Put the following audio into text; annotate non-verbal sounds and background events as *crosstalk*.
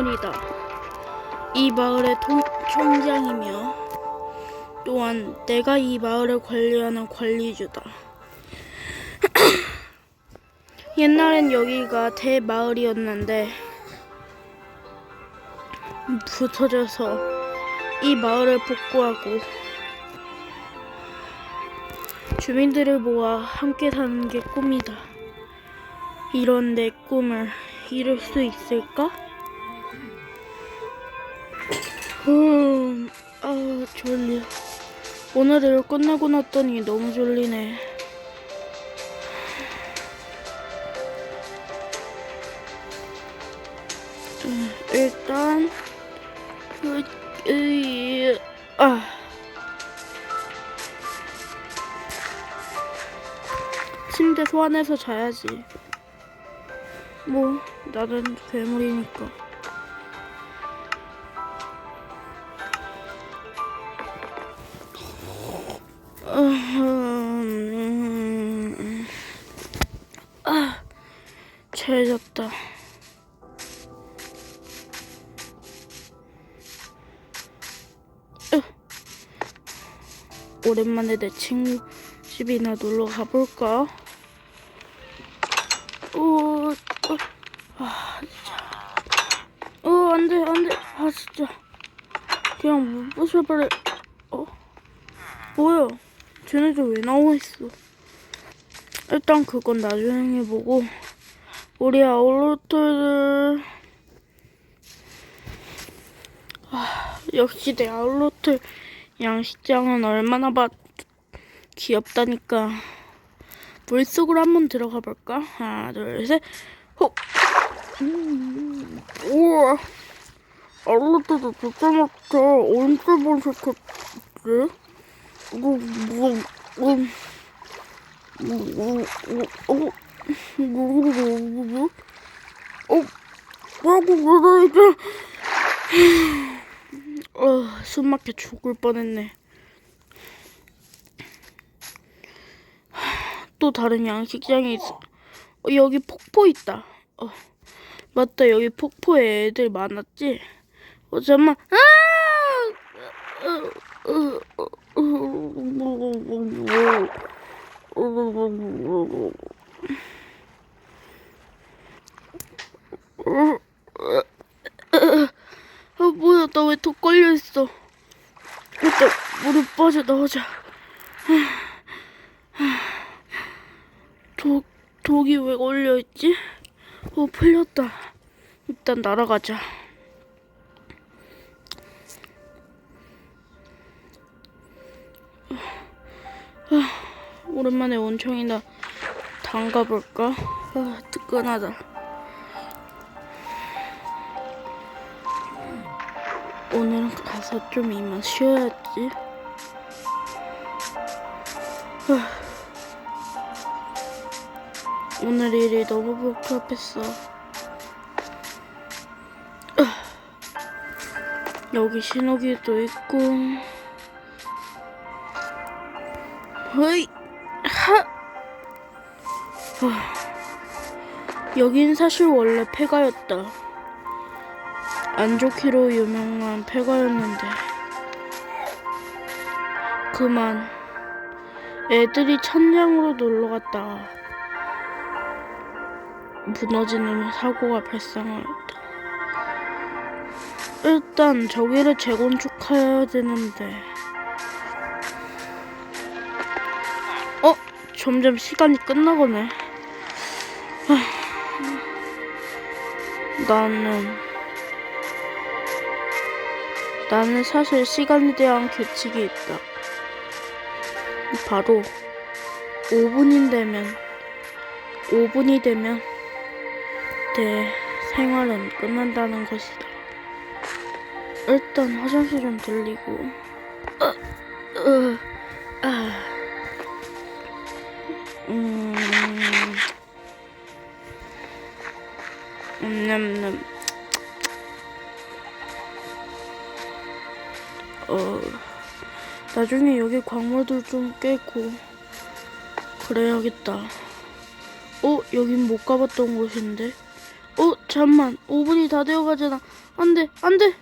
이다. 이 마을의 통, 총장이며 또한 내가 이 마을을 관리하는 관리주다. *clears throat* 옛날엔 여기가 대마을이었는데 부서져서 이 마을을 복구하고 주민들을 모아 함께 사는 게 꿈이다. 이런 내 꿈을 이룰 수 있을까? 음, 아, 졸려. 오늘 일 끝나고 났더니 너무 졸리네. 음, 일단, 으, 아. 침대 소환해서 자야지. 뭐, 나는 괴물이니까. 아, 잘 잤다. 으. 오랜만에 내 친구 집이나 놀러 가볼까? 오, 어, 아, 진짜. 어, 안 돼, 안 돼. 아, 진짜. 그냥 부숴버려. 어? 뭐야? 쟤네들 왜 나와 있어? 일단 그건 나중에 해보고 우리 아울로트들 아, 역시 내 아울로트 양식장은 얼마나 봐 귀엽다니까 물속으로 한번 들어가 볼까? 하나 둘셋 호! 음, 우와 아울로트도 진짜 많다 언제 보셨겠지? 뭐, 뭐, 뭐, 뭐, 뭐, 뭐, 어, 어, 숨 막혀 죽을 뻔했네. 또 다른 양식장이 있어. 어, 여기 폭포 있다. 어, 맞다. 여기 폭포에 애들 많았지? 어, 잠만. 아! 어, 어, 어, 아 뭐야 나왜독 걸려 있어. 일단 물에 빠져 나오자 독 독이 왜 걸려 있지? 어 풀렸다. 일단 날아가자 오랜만에 온천이나 담가볼까? 아, 뜨끈하다. 오늘은 가서 좀 이만 쉬어야지. 아, 오늘 일이 너무 복잡했어. 아, 여기 신호기도 있고. 허이. 여긴 사실 원래 폐가였다. 안 좋기로 유명한 폐가였는데. 그만. 애들이 천장으로 놀러 갔다가 무너지는 사고가 발생하였다. 일단 저기를 재건축해야 되는데 어? 점점 시간이 끝나가네. 하, 나는 나는 사실 시간에 대한 규칙이 있다. 바로 5분이 되면 5분이 되면 내 생활은 끝난다는 것이다. 일단 화장실 좀 들리고. 어, 어, 아. 음, 냠냠. 어, 나중에 여기 광물들 좀 깨고 그래야겠다. 어, 여긴 못 가봤던 곳인데. 어 잠만 5분이 다 되어가잖아 안 돼 안 돼